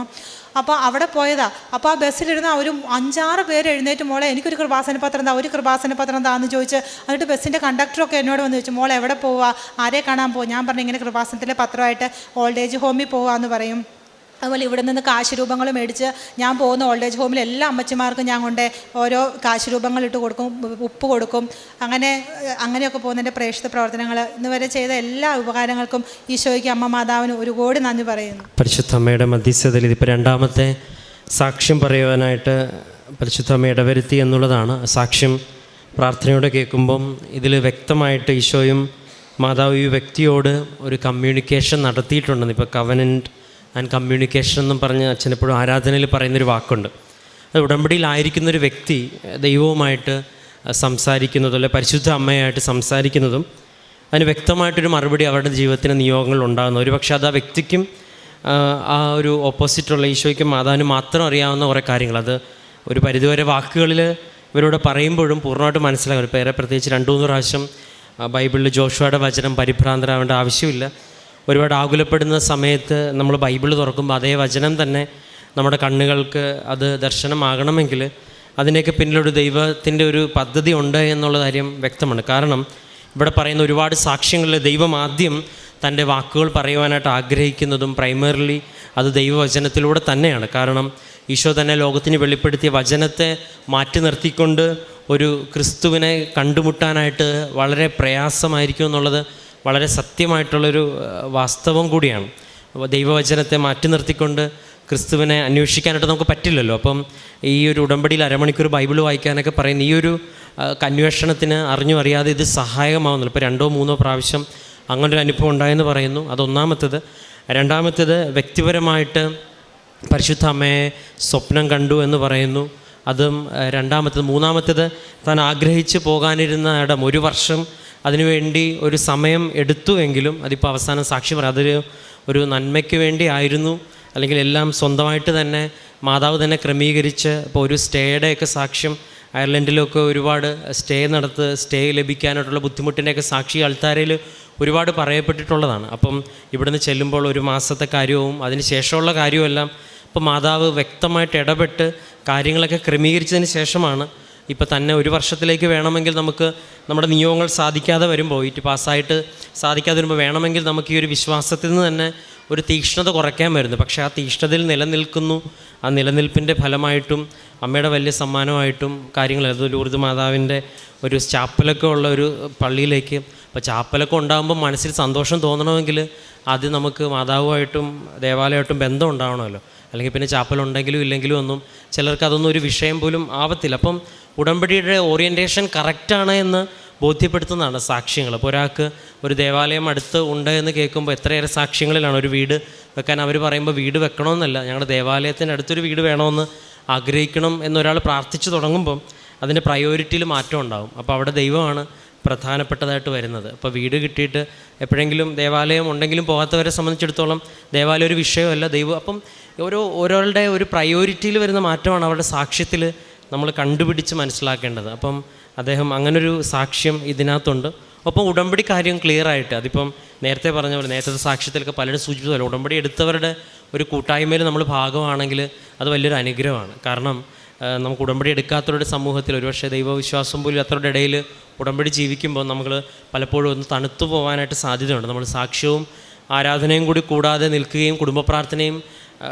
അപ്പോൾ അവിടെ പോയതാ. അപ്പോൾ ആ ബസ്സിലിരുന്ന ഒരു അഞ്ചാറ് പേര് എഴുന്നേറ്റ് മോളെ എനിക്കൊരു കൃപാസന പത്രം താ ഒരു കൃപാസന പത്രം താന്ന് ചോദിച്ച് എന്നിട്ട് ബസ്സിന്റെ കണ്ടക്ടറൊക്കെ എന്നോട് വന്ന് ചോദിച്ചു മോളെ എവിടെ പോവാ? ആരെ കാണാൻ പോവാ? ഞാൻ പറഞ്ഞു ഇങ്ങനെ കൃപാസനത്തിലെ പത്രമായിട്ട് ഓൾഡ് ഏജ് ഹോമിൽ പോവാന്ന് പറയും. അതുപോലെ ഇവിടെ നിന്ന് കാശ് രൂപങ്ങൾ മേടിച്ച് ഞാൻ പോകുന്ന ഓൾഡ് ഏജ് ഹോമിൽ എല്ലാ അമ്മച്ചിമാർക്കും ഞാൻ കൊണ്ട് ഓരോ കാശ് രൂപങ്ങൾ ഇട്ട് കൊടുക്കും ഉപ്പ് കൊടുക്കും. അങ്ങനെ അങ്ങനെയൊക്കെ പോകുന്നതിന്റെ പ്രേക്ഷിത പ്രവർത്തനങ്ങൾ ഇന്ന് വരെ ചെയ്ത എല്ലാ ഉപകാരങ്ങൾക്കും ഈശോയ്ക്ക് അമ്മ മാതാവിന് കോടി നന്ദി പറയുന്നു. പരിശുദ്ധ അമ്മയുടെ മധ്യസ്ഥതയിൽ ഇതിപ്പോൾ രണ്ടാമത്തെ സാക്ഷ്യം പറയുവാനായിട്ട് പരിശുദ്ധ അമ്മ ഇടവരുത്തി എന്നുള്ളതാണ്. സാക്ഷ്യം പ്രാർത്ഥനയോടെ കേൾക്കുമ്പം ഇതിൽ വ്യക്തമായിട്ട് ഈശോയും മാതാവ് ഈ വ്യക്തിയോട് ഒരു കമ്മ്യൂണിക്കേഷൻ നടത്തിയിട്ടുണ്ടെന്ന് ഇപ്പോൾ കവനന്റ് ആൻഡ് കമ്മ്യൂണിക്കേഷൻ എന്നും പറഞ്ഞ് അച്ഛനെപ്പോഴും ആരാധനയിൽ പറയുന്നൊരു വാക്കുണ്ട്. അത് ഉടമ്പടിയിലായിരിക്കുന്നൊരു വ്യക്തി ദൈവവുമായിട്ട് സംസാരിക്കുന്നതും അല്ലെ പരിശുദ്ധ അമ്മയായിട്ട് സംസാരിക്കുന്നതും അതിന് വ്യക്തമായിട്ടൊരു മറുപടി അവരുടെ ജീവിതത്തിന് നിയോഗങ്ങൾ ഉണ്ടാകുന്നു. ഒരു പക്ഷേ അത് ആ വ്യക്തിക്കും ആ, ഒരു ഓപ്പോസിറ്റുള്ള ഈശോയ്ക്കും മാതാവിനും മാത്രം അറിയാവുന്ന കുറേ കാര്യങ്ങൾ. അത് ഒരു പരിധിവരെ വാക്കുകളിൽ ഇവരോട് പറയുമ്പോഴും പൂർണമായിട്ട് മനസ്സിലാകും. ഏറെ പ്രത്യേകിച്ച് രണ്ടു മൂന്ന് പ്രാവശ്യം ബൈബിളിൽ ജോഷുവയുടെ വചനം പരിഭ്രാന്തരാവേണ്ട ആവശ്യമില്ല. ഒരുപാട് ആകുലപ്പെടുന്ന സമയത്ത് നമ്മൾ ബൈബിൾ തുറക്കുമ്പോൾ അതേ വചനം തന്നെ നമ്മുടെ കണ്ണുകൾക്ക് അത് ദർശനമാകണമെങ്കിൽ അതിന്റെയൊക്കെ പിന്നിലൊരു ദൈവത്തിന്റെ ഒരു പദ്ധതി ഉണ്ട് എന്നുള്ള കാര്യം വ്യക്തമാണ്. കാരണം ഇവിടെ പറയുന്ന ഒരുപാട് സാക്ഷ്യങ്ങളിൽ ദൈവം ആദ്യം തന്റെ വാക്കുകൾ പറയുവാനായിട്ട് ആഗ്രഹിക്കുന്നതും പ്രൈമറിലി അത് ദൈവവചനത്തിലൂടെ തന്നെയാണ്. കാരണം ഈശോ തന്നെ ലോകത്തിന് വെളിപ്പെടുത്തിയ വചനത്തെ മാറ്റി നിർത്തിക്കൊണ്ട് ഒരു ക്രിസ്തുവിനെ കണ്ടുമുട്ടാനായിട്ട് വളരെ പ്രയാസമായിരിക്കും എന്നുള്ളത് വളരെ സത്യമായിട്ടുള്ളൊരു വാസ്തവം കൂടിയാണ്. ദൈവവചനത്തെ മാറ്റി നിർത്തിക്കൊണ്ട് ക്രിസ്തുവിനെ അന്വേഷിക്കാനായിട്ട് നമുക്ക് പറ്റില്ലല്ലോ. അപ്പം ഈ ഒരു ഉടമ്പടിയിൽ അരമണിക്കൂർ ബൈബിൾ വായിക്കാനൊക്കെ പറയുന്ന ഈ ഒരു അന്വേഷണത്തിന് അറിഞ്ഞു അറിയാതെ ഇത് സഹായകമാവുന്നില്ല. ഇപ്പോൾ രണ്ടോ മൂന്നോ പ്രാവശ്യം ഒരു അനുഭവം ഉണ്ടായെന്ന് പറയുന്നു. അതൊന്നാമത്തേത് രണ്ടാമത്തേത് വ്യക്തിപരമായിട്ട് പരിശുദ്ധ അമ്മയെ സ്വപ്നം കണ്ടു എന്ന് പറയുന്നു. അതും രണ്ടാമത്തേത്. മൂന്നാമത്തേത് താൻ ആഗ്രഹിച്ച് പോകാനിരുന്ന ഇടം ഒരു വർഷം അതിനുവേണ്ടി ഒരു സമയം എടുത്തു എങ്കിലും അതിപ്പോൾ അവസാനം സാക്ഷി പറയാം അതൊരു ഒരു നന്മയ്ക്ക് വേണ്ടി ആയിരുന്നു. അല്ലെങ്കിൽ എല്ലാം സ്വന്തമായിട്ട് തന്നെ മാതാവ് തന്നെ ക്രമീകരിച്ച് ഇപ്പോൾ ഒരു സ്റ്റേയുടെയൊക്കെ സാക്ഷ്യം അയർലൻഡിലൊക്കെ ഒരുപാട് സ്റ്റേ നടത്ത് സ്റ്റേ ലഭിക്കാനായിട്ടുള്ള ബുദ്ധിമുട്ടിന്റെയൊക്കെ സാക്ഷി ആൾത്താരയിൽ ഒരുപാട് പറയപ്പെട്ടിട്ടുള്ളതാണ്. അപ്പം ഇവിടുന്ന് ചെല്ലുമ്പോൾ ഒരു മാസത്തെ കാര്യവും അതിന് ശേഷമുള്ള കാര്യവുമെല്ലാം ഇപ്പോൾ മാതാവ് വ്യക്തമായിട്ട് ഇടപെട്ട് കാര്യങ്ങളൊക്കെ ക്രമീകരിച്ചതിന് ശേഷമാണ് ഇപ്പോൾ തന്നെ ഒരു വർഷത്തിലേക്ക് വേണമെങ്കിൽ നമുക്ക് നമ്മുടെ നിയമങ്ങൾ സാധിക്കാതെ വരുമ്പോൾ ഇറ്റ് പാസ്സായിട്ട് സാധിക്കാതെ വരുമ്പോൾ വേണമെങ്കിൽ നമുക്ക് ഈ ഒരു വിശ്വാസത്തിൽ നിന്ന് തന്നെ ഒരു തീക്ഷ്ണത കുറയ്ക്കാൻ വരുന്നു. പക്ഷേ ആ തീക്ഷ്ണതയിൽ നിലനിൽക്കുന്നു. ആ നിലനിൽപ്പിന്റെ ഫലമായിട്ടും അമ്മയുടെ വലിയ സമ്മാനമായിട്ടും കാര്യങ്ങൾ അത് ലൂർദ് മാതാവിന്റെ ഒരു ചാപ്പലൊക്കെ ഉള്ള ഒരു പള്ളിയിലേക്ക് അപ്പോൾ ചാപ്പലൊക്കെ ഉണ്ടാകുമ്പോൾ മനസ്സിൽ സന്തോഷം തോന്നണമെങ്കിൽ ആദ്യം നമുക്ക് മാതാവുമായിട്ടും ദേവാലയമായിട്ടും ബന്ധം ഉണ്ടാവണമല്ലോ. അല്ലെങ്കിൽ പിന്നെ ചാപ്പലുണ്ടെങ്കിലും ഇല്ലെങ്കിലും ഒന്നും ചിലർക്ക് അതൊന്നും ഒരു വിഷയം പോലും ആവത്തില്ല. അപ്പം ഉടമ്പടിയുടെ ഓറിയന്റേഷൻ കറക്റ്റാണ് എന്ന് ബോധ്യപ്പെടുത്തുന്നതാണ് സാക്ഷ്യങ്ങൾ. അപ്പോൾ ഒരാൾക്ക് ഒരു ദേവാലയം അടുത്ത് ഉണ്ട് എന്ന് കേൾക്കുമ്പോൾ എത്രയേറെ സാക്ഷ്യങ്ങളിലാണ് ഒരു വീട് വെക്കാൻ? അവർ പറയുമ്പോൾ വീട് വെക്കണമെന്നല്ല. ഞങ്ങളുടെ ദേവാലയത്തിന്റെ അടുത്തൊരു വീട് വേണമെന്ന് ആഗ്രഹിക്കണം എന്നൊരാൾ പ്രാർത്ഥിച്ചു തുടങ്ങുമ്പം അതിന്റെ പ്രയോറിറ്റിയിൽ മാറ്റം ഉണ്ടാകും അപ്പോൾ അവിടെ ദൈവമാണ് പ്രധാനപ്പെട്ടതായിട്ട് വരുന്നത്. അപ്പോൾ വീട് കിട്ടിയിട്ട് എപ്പോഴെങ്കിലും ദേവാലയം ഉണ്ടെങ്കിലും പോകാത്തവരെ സംബന്ധിച്ചിടത്തോളം ദേവാലയം ഒരു വിഷയമല്ല. ദൈവം അപ്പം ഓരോ ഓരോരുടെ ഒരു പ്രയോറിറ്റിയിൽ വരുന്ന മാറ്റമാണ് അവരുടെ സാക്ഷ്യത്തിൽ നമ്മൾ കണ്ടുപിടിച്ച് മനസ്സിലാക്കേണ്ടത്. അപ്പം അദ്ദേഹം അങ്ങനൊരു സാക്ഷ്യം ഇതിനകത്തുണ്ട്. ഒപ്പം ഉടമ്പടി കാര്യം ക്ലിയർ ആയിട്ട് അതിപ്പം നേരത്തെ പറഞ്ഞ പോലെ നേരത്തെ സാക്ഷ്യത്തിലൊക്കെ പലരും സൂചിപ്പിച്ചതല്ലോ ഉടമ്പടി എടുത്തവരുടെ ഒരു കൂട്ടായ്മയിൽ നമ്മൾ ഭാഗമാണെങ്കിൽ അത് വലിയൊരു അനുഗ്രഹമാണ്. കാരണം നമുക്ക് ഉടമ്പടി എടുക്കാത്തവരുടെ സമൂഹത്തിൽ ഒരുപക്ഷെ ദൈവവിശ്വാസം പോലും അത്രയുടെ ഇടയിൽ ഉടമ്പടി ജീവിക്കുമ്പോൾ നമ്മൾ പലപ്പോഴും ഒന്ന് തണുത്തു പോകാനായിട്ട് സാധ്യതയുണ്ട്. നമ്മൾ സാക്ഷ്യവും ആരാധനയും കൂടി കൂടാതെ നിൽക്കുകയും കുടുംബ പ്രാർത്ഥനയും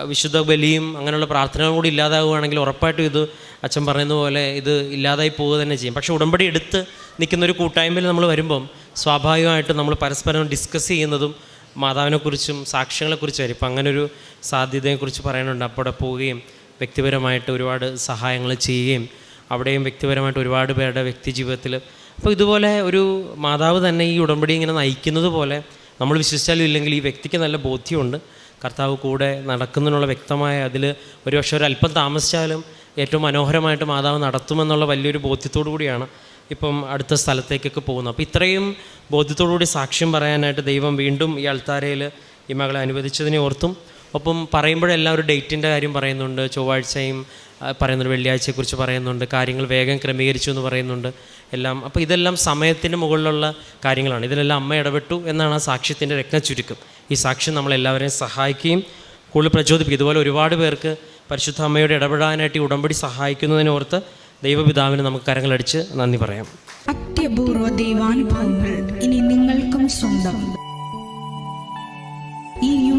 വിശുദ്ധ ബലിയും അങ്ങനെയുള്ള പ്രാർത്ഥനകളും കൂടി ഇല്ലാതാവുകയാണെങ്കിൽ ഉറപ്പായിട്ടും ഇത് അച്ഛൻ പറയുന്ന പോലെ ഇത് ഇല്ലാതായി പോവുക തന്നെ ചെയ്യും. പക്ഷേ ഉടമ്പടി എടുത്ത് നിൽക്കുന്ന ഒരു കൂട്ടായ്മയിൽ നമ്മൾ വരുമ്പം സ്വാഭാവികമായിട്ട് നമ്മൾ പരസ്പരം ഡിസ്കസ് ചെയ്യുന്നതും മാതാവിനെക്കുറിച്ചും സാക്ഷ്യങ്ങളെക്കുറിച്ചും ആയിരിക്കും. ഇപ്പം അങ്ങനൊരു സാധ്യതയെക്കുറിച്ച് പറയാനുണ്ട്. അപ്പോൾ അവിടെ പോവുകയും വ്യക്തിപരമായിട്ട് ഒരുപാട് സഹായങ്ങൾ ചെയ്യുകയും അവിടെയും വ്യക്തിപരമായിട്ട് ഒരുപാട് പേരുടെ വ്യക്തി ജീവിതത്തിൽ അപ്പോൾ ഇതുപോലെ ഒരു മാതാവ് തന്നെ ഈ ഉടമ്പടി ഇങ്ങനെ നയിക്കുന്നത് പോലെ നമ്മൾ വിശ്വസിച്ചാലും ഇല്ലെങ്കിൽ ഈ വ്യക്തിക്ക് നല്ല ബോധ്യമുണ്ട്. കർത്താവ് കൂടെ നടക്കുന്നതിനുള്ള വ്യക്തമായ അതിൽ ഒരുപക്ഷെ ഒരു അല്പം താമസിച്ചാലും ഏറ്റവും മനോഹരമായിട്ട് മാതാവ് നടത്തുമെന്നുള്ള വലിയൊരു ബോധ്യത്തോടു കൂടിയാണ് ഇപ്പം അടുത്ത സ്ഥലത്തേക്കൊക്കെ പോകുന്നത്. അപ്പോൾ ഇത്രയും ബോധ്യത്തോടു കൂടി സാക്ഷ്യം പറയാനായിട്ട് ദൈവം വീണ്ടും ഈ അൾത്താരയിൽ ഈ മകളെ അനുവദിച്ചതിനെ ഓർത്തും. ഒപ്പം പറയുമ്പോഴെല്ലാം ഒരു ഡേറ്റിന്റെ കാര്യം പറയുന്നുണ്ട്. ചൊവ്വാഴ്ചയും പറയുന്നുണ്ട് വെള്ളിയാഴ്ചയെക്കുറിച്ച് പറയുന്നുണ്ട് കാര്യങ്ങൾ വേഗം ക്രമീകരിച്ചു എന്ന് പറയുന്നുണ്ട്. എല്ലാം അപ്പോൾ ഇതെല്ലാം സമയത്തിന് മുകളിലുള്ള കാര്യങ്ങളാണ്. ഇതിലെല്ലാം അമ്മ ഇടപെട്ടു എന്നാണ് ആ സാക്ഷ്യത്തിന്റെ രത്ന ചുരുക്കം. ഈ സാക്ഷ്യം നമ്മളെല്ലാവരെയും സഹായിക്കുകയും കൂടുതൽ പ്രചോദിപ്പിക്കും. ഇതുപോലെ ഒരുപാട് പേർക്ക് പരിശുദ്ധ അമ്മയോട് ഇടപെടാനായിട്ട് ഈ ഉടമ്പടി സഹായിക്കുന്നതിനോർത്ത് ദൈവപിതാവിന് നമുക്ക് കരങ്ങളടിച്ച് നന്ദി പറയാം. അത്യപൂർവ ദൈവാനുഭവങ്ങൾ ഇനി നിങ്ങൾക്കും സ്വന്തം. ഈ